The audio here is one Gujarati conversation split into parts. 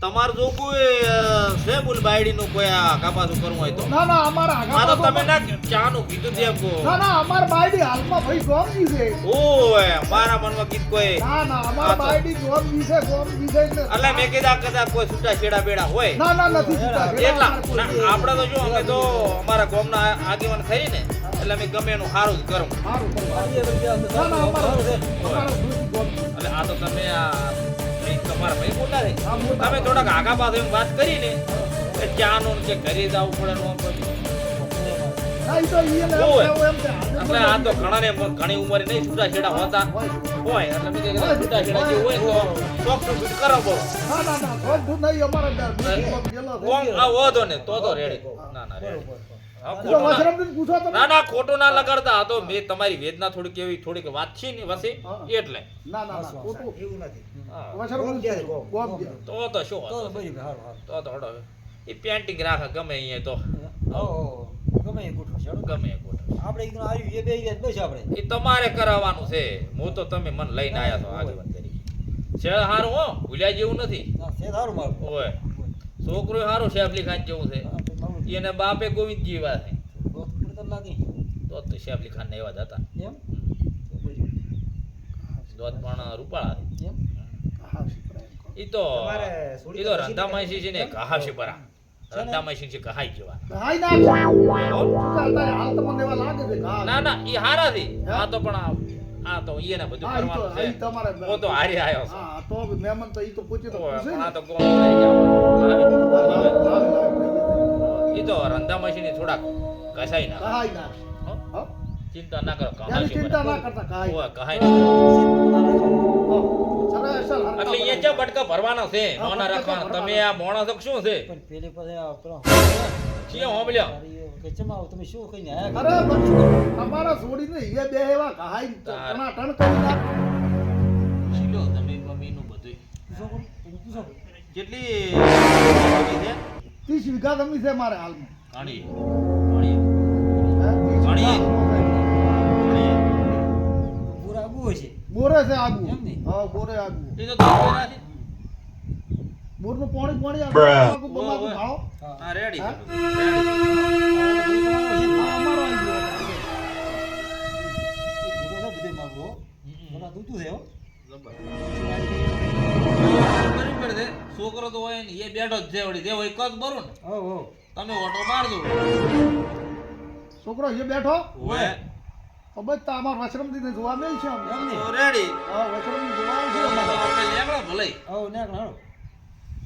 તમારે જો કોઈ છે બોલ બાયડીનું કોઈ આ કાપાસું કરવું હોય તો ના ના અમાર આગા તો તમે ના ચા નું કીધું તે કો ના ના અમાર બાયડી હાલમાં ભાઈ ગોમજી છે ઓય મારા મનમાં કીધું કોઈ ના ના અમાર. બાયડી ગોમજી છે ગોમજી છે એટલે મેં કીધા કદાચ કોઈ છૂટા છેડા બેડા હોય ના ના નથી જીતા. એટલા આપણે તો જો અમે તો અમારા ગોમના આગેવાન થઈ ને એટલે અમે ગમે એનું સારું જ કરું સારું. ના ના અમારો એટલે આ તો તમે આ તમારા ભાઈ મોટા છે તમે થોડાક આગા પાસે એમ વાત કરી ને કે ચાનો ને કે ઘરે જવું પડે ને. એટલે આ તો ઘણા ને ઘણી ઉંમરે નહીં છૂટા છેડા હોતા. હોય. એટલે મેં છૂટા છેડા જે હોય તો શોખ તો ફીટ કરો બોલો ના. કોમ આ વધો ને તો તો રેડી ના ના રેડી ના- ના ના ખોટું ના લગાડતા. તો મેં તમારી વેદના થોડીક એવી થોડીક વાત છે ને વસે એટલે. ના ના ના ખોટું. હા. વશરામજી તો તો શું તો તો હડો એ પેન્ટિંગ રાખે ગમે અહીંયા તો. ગમે એ ગોઠવ એ તમારે કરાવવાનું છે. હું તો તમે મન લઈને આયા છો આગેવાન તરીકે. છે સારું હો. ભૂલ્યા જેવું નથી. ઓય. છોકરો હારો શેફલી ખાન જેવું છે. એને બાપે ગોવિંદ જેવા છે તો તો શેફલી ખાન એવા જ હતા દોત પણ રૂપાળા છે એ તો ઈ તો રંધામાસી છે ને કહાશે પરા રંધામાસી છે કહાઈ જેવા ના છે. છે. ના ના ઈ હારા આ તો પણ આ- તો ઈને બધું કરવાનું છે તો હારી આયો છું હા તો મહેમાન તો. આ ઈ તો રંધા મશીની થોડાક કસાઈ ના કહાઈ ના? ચિંતા ના કરો કહાઈ ચિંતા ના કરતા કહાઈ. ઓ કહાઈ ના એટલે એ જે બટકા ભરવાના છે નોના રાખવાના. તમે આ મોણસો શું છે? છીએ હોંભળ્યો તમે શું કહીને અરે તમારા છોડીને ઈએ બે એવા કહાઈ તાર. ટનાટણ કરી નાખ. શીલો તમે મમ્મીનું બધું કેટલી છે? ત્રીસ વીઘા જમીન છે મારે હાલમાં. બોરે છે. આગુ. હા બોરે આગુ. બોરનું બોરનું પાણી પાણી આગુ. બમાકુ ભાવ. હા રેડી. અમારો આવી ગયો. બરાબર છે છોકરો તો હોય ને એ બેઠો જ છે વળી. જે હોય કદ બરું ને. તમે ઓટો મારજો છોકરો એ બેઠો? હોય. તો બસ તો અમાર વશરમજીને જોવા મેલ છે અમને. રેડી હા વશરમજી જોવા છે. તો આપણે લેકડા ભલે.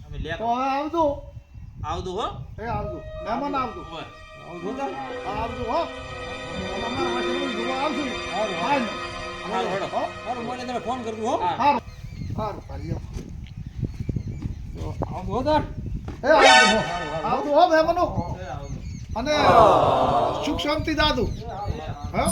અમે લેકડા. તો હવે આવજો. આવજો હો. એ આવજો. મહેમાન આવજો. હોય. હા, આવજો હો. અમાર વશરમ જોવા આવજો. હા હા હા હેડો. હો? ફોન કરજો હો. હા. હા. આવજો હો એ આવજો. આવજો હો. મહેમાનો અને સુખ શાંતિ દાદુ. હા?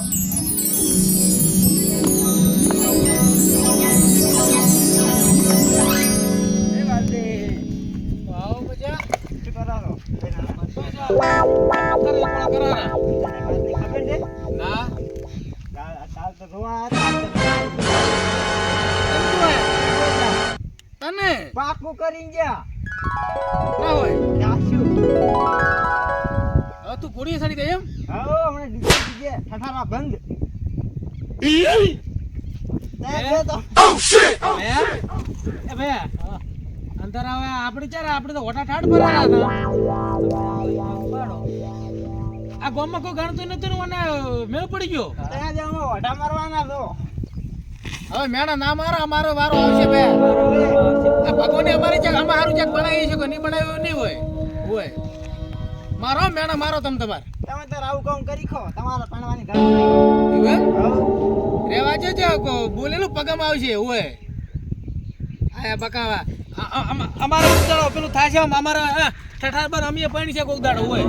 પાકું કરી ગયા. ના હોય. જાશું હવે તું પૂરી સાડી ગઈ એમ? હવે હમણાં ડીજે ડીજે ઠઠારા બંધ અંતર હવે આપણે ચારે આપણે તો હોટા ઠાડ ભરેલા હતા. આ ગામમાં કોઈ ગણતું નતું ને મને મેળ પડી ગયો. ત્યાં જ અમે ઓઢા મારવાના તો. હવે મેણા ના મારો અમારો વારો આવશે બે. ભગવાને અમારે ચેક આમાં હારું ચેક બનાવી છે કે નહીં બનાવ્યું નહીં હોય. હોય. મારો મેણા મારો તમ તમારે. તમે તાર આવું કામ કરી ખો તમારા પાણવાની એમ? રેવા જો કો- બોલેલું પગમ આવશે હોય. આયા બકાવા. અમારો અમારે પેલું થાય છે અમારા ઠઠાર પર અમે પાણી છે કોક દાડો હોય.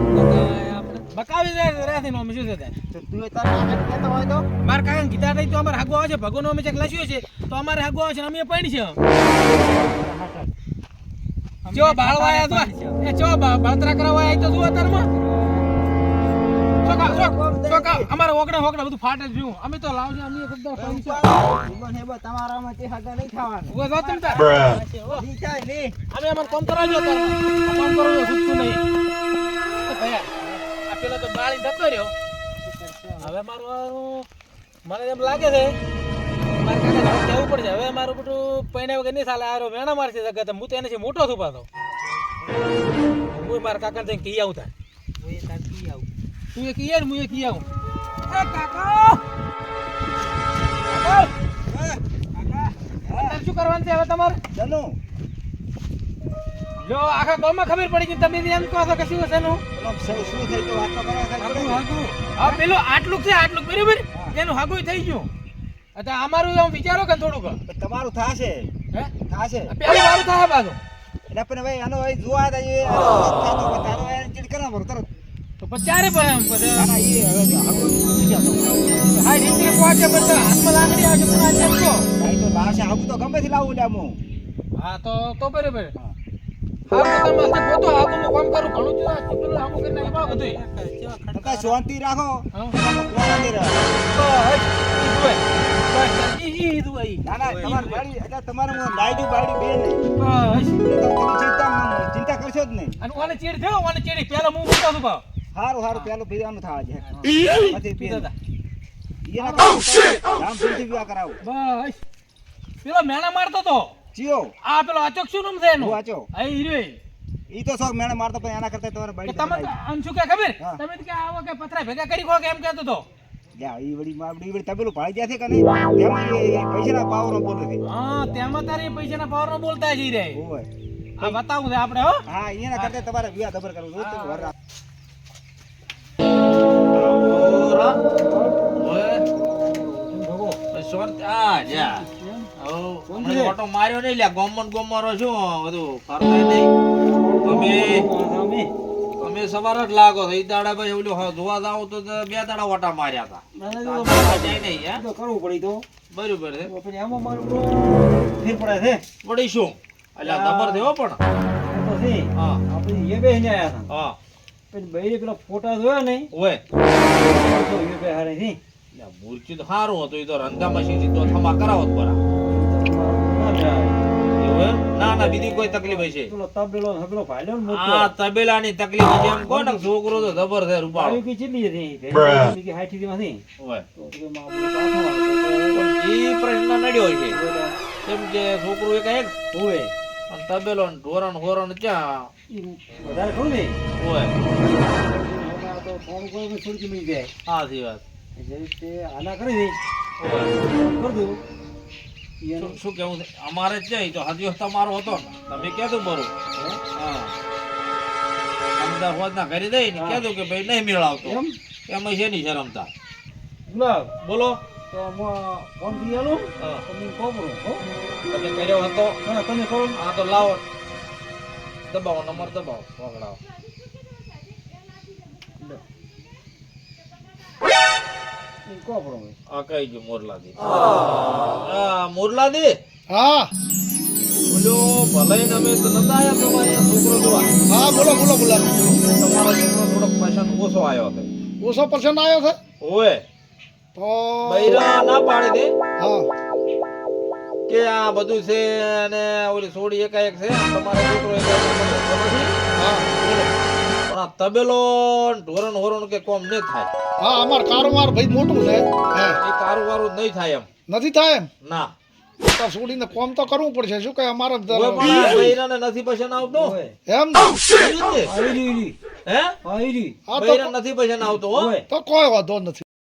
બકાવી દે રહેતી નો શું છે તે? તો તું તાર નાટક કહેતો હોય તો? માર કાકા ગીતા નહીં તો અમારે હાગો આવે છે ભગવાન અમે ચેક છે તો અમારે હાગો આવે છે અમે પડી છે ચો બાળવા તો એ ચો બા- બાળતરા કરવા આયા તો જુઓ તારમાં અમારે ઓગણે ઓગણે બધું ફાટે જ અમે તો લાવજો અમે એક જ દાડો ખાઈ છે. જીવન હેબો તમારામાં તે હાગા નહીં થવાનું ઊભા થાઓ તમે તાર. ઈ થાય ને. અમે અમારે કામ કરવા તાર. આ કામ કરવા નહીં. ભયા, આ પેલો તો બાળી જતો રહ્યો. હવે મારું મને એમ લાગે છે મારે કહેવું પડશે હવે મારું બધું પૈણા વગર નહીં ચાલે આરો વેણા મારશે જગત હું તો એનાથી મોટો છું પાછો. હું મારા કાકાને જઈને કહી આવું તાર. હું એ તાકી આવું. તું એ કહીએ ને હું એ કહી આવું. એ કાકા! કાકા! શું કરવાનું છે હવે તમારે? ચલો. જો આખા ગામમાં ખબર પડી ગઈ તમે એમ કહો છો કે શું છે એનું? શું શું થઈ તો વાત તો કરો હાગું, હાગું. હા પેલું આટલું છે આટલું બરાબર? એનું હાગું થઈ ગયું. અત્યારે અમારું એમ વિચારો કે થોડુંક. તમારું થાશે. હે? થાશે. પેલું મારું થાય બાજુ એટલે પણ ભાઈ આનો ભાઈ જોવા તો તારો ચીડ કરવા પડે તરત. તો પછી ચારે પણ એમ પછી? ના, ના. હા રીતે પહોંચે તો હાથમાં લાકડી આવશે પણ આ જેમ ભાઈ તો લાવશે આવું તો ગમે થી લાવું લે હું. હા તો તો બરાબર. હા. શાંતિ રાખો. ના ના તમારી લાઈટું બે નહીં. તમે ચિંતા ચિંતા કરશો જ નહીં. અને ઓને ચીડ થયો ઓને ચીડી. પેલો હું મૂકતો હતો ભાવ? સારું સારું પેલું પીવાનું છે. પછી પીધા હતા. એના કામ રામ ભૂલથી વિવાહ બસ. પેલો મેણા મારતો તો. ચિયો આ પેલો અચોક શું નામ છે એનું? વાચો. આ ઈ ઈ. તો શોખ મેણે મારતો પણ એના કરતા તમારે કે તમે તો આમ શું કે ખબર? તમે કે આવો કે પથરા ભેગા કરી ખો કે એમ કહેતો તો. લ્યા ઈ વળી મારી વળી તબેલું ભાળી ગયા છે કે નહીં? તેમાં પૈસાના પાવરનો બોલે છે. હા તેમાં તારે પૈસાના પાવર બોલતા જઈ રહે. ઓય આ બતાવું છે આપણે હો. હા એના કરતા તમારે વિવાહ દબર કરવું જોઈએ. તમે ઓટો માર્યો નહીં લે ગોમન ગોમરો શું બધું ફરતો નહીં. તમે તમે સવાર જ લાગો છો. ઈ દાડા ભાઈ ઓલું જોવા જાવ તો બે દાડા ઓટા માર્યા હતા. જાય નહીં, તો કરવું પડી તો. બરોબર છે. પડે છે. પડી શું એટલે ખબર થયો પણ. હા. આપણે એ હતા. હા. પછી બૈરે પેલા ફોટા જોયા નહીં. ઓય એ બે હારે છે મૂર્તિ તો સારું હતું. એ તો રંધા મશીન તો થમા કરાવો પરા. ના? ના ના બીજી કોઈ તકલીફ હશે. તબેલો હગલો ભાલ્યો ને મોટો તબેલાની તકલીફ છે એમ કહો છોકરો તો જબર છે રૂપાળો. આવી કઈ ચેટલી કે હાઈઠી થી માંથી ઓય. તો કે માં આપણું પાછું આવે પણ ઈ પ્રશ્ન નડ્યો છે કેમ કે છોકરું એક એક હોય અને તબેલો ને ઢોરણ હોરણ ક્યાં? વધારે ખરું ને હવે તો ફોન કોઈ બી મળી જાય. સાચી વાત. આના કરી દે. કરી દઉં. શું- શું કેવું છે? અમારે જ નહીં તો હજી તમારો હતો ને. તમે કહેતું બરું હા? અમદાવાદ ના કરી દઈ ને. કહેતું કે ભાઈ નહીં મેળાવતો. એમ? એમાં છે નહીં શરમતા. ના બોલો. તો ફોન કરી તમે કર્યો હતો? ના તમે ખબર હા તો લાવો. દબાવો નંબર દબાવો પકડાવો આ કઈ ગયું મોરલાદી? હા. મોરલાદી? હા. બોલો ભલે અમે તો નતા આયા તમારે? છોકરો જોવા હા બોલો બોલો બોલો. તમારો છોકરો થોડો પસંદ ઓછો આવ્યો છે. ઓછો પર્સન્ટ આવ્યો છે? ઓય તો બૈરા ના પાડી દે. હા. કે આ બધું છે અને ઓલી સોડી એકાએક છે. તમારો છોકરો એકાએક નથી હા. બોલો. પણ તબેલો ને ઢોરણ હોરણ કે કોમ નહીં થાય. હા અમાર કારોબાર ભાઈ મોટું છે. એ કારોબાર નહીં થાય એમ. નથી થાય એમ? ના. તો છોડીને કોમ તો કરવું પડશે. શું કઈ અમારે બૈરાને નથી પસંદ આવતો? હોય. એમ ને? એવું જ ને? આવી રહ્યું, ઈ રહ્યું. હે બૈરા નથી પસંદ આવતો હોય. તો કોઈ વાંધો નથી.